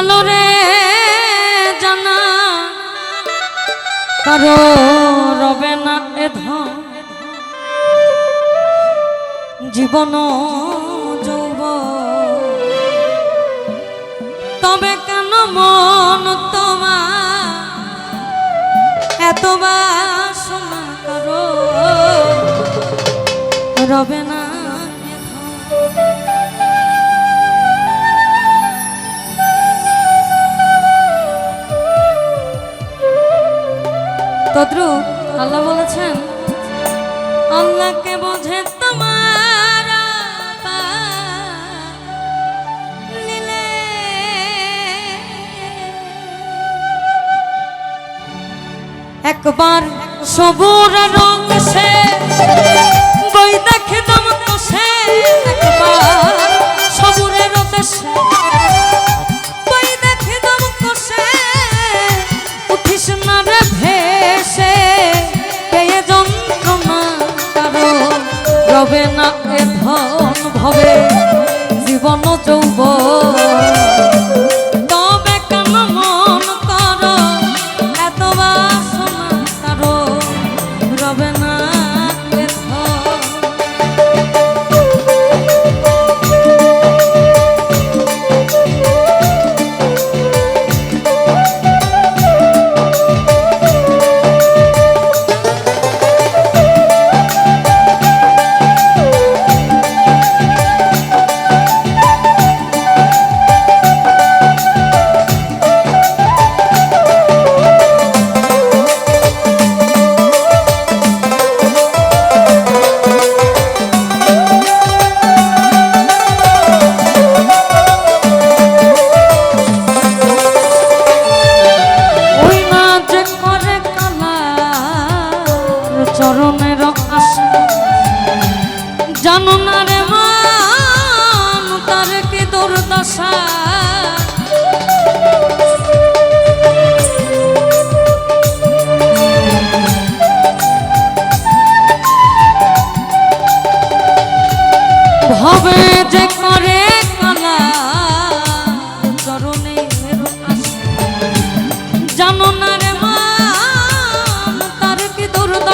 চলো রে জানা। কারও রবে না এ জীবন যৌব তবে কেন মন তোমা এত বাসনা করো রবে না একবার সবুর রং সে বই দেখে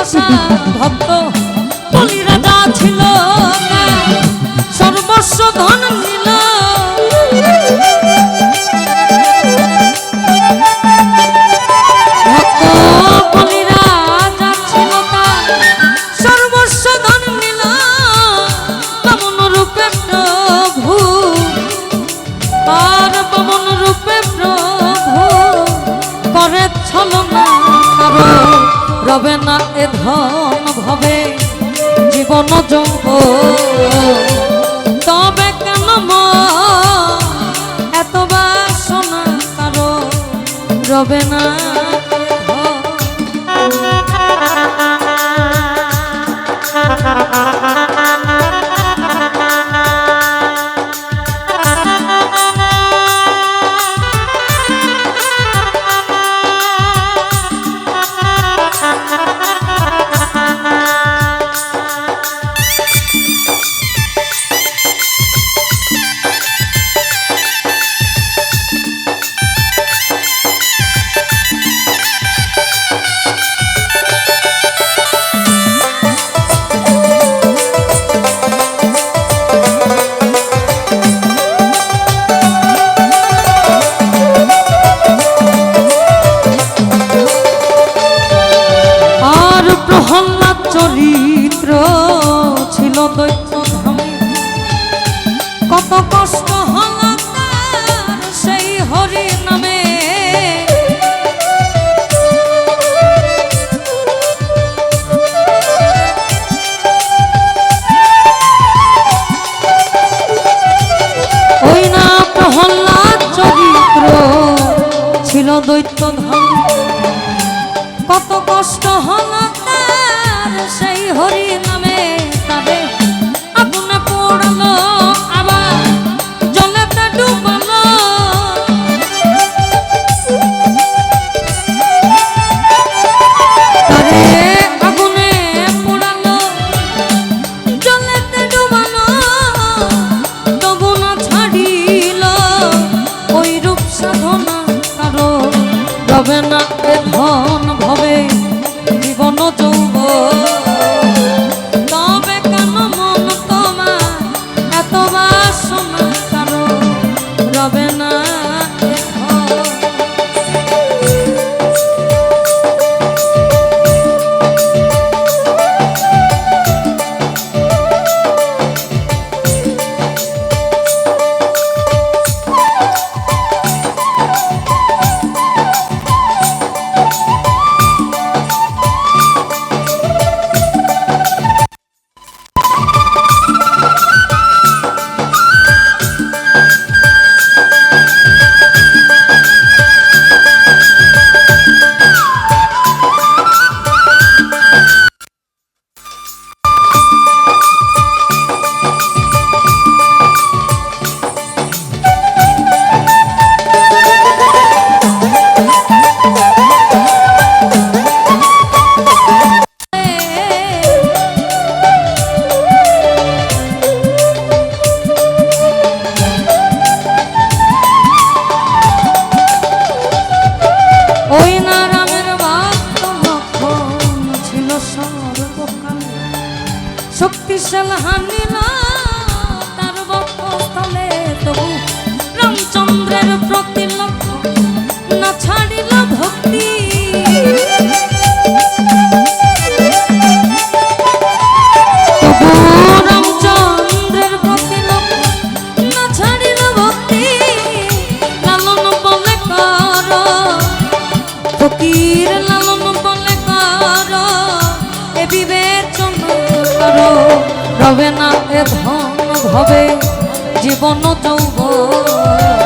ভালোবাসার ভক্ত বলিরাজা ধন ভক্ত রবে না এ ধন ভাবে জীবন জম্প তবে কেন এত বাসনা কারও রবে না? কষ্ট তবে না এ ধন ভাবে জীবন যৌবন।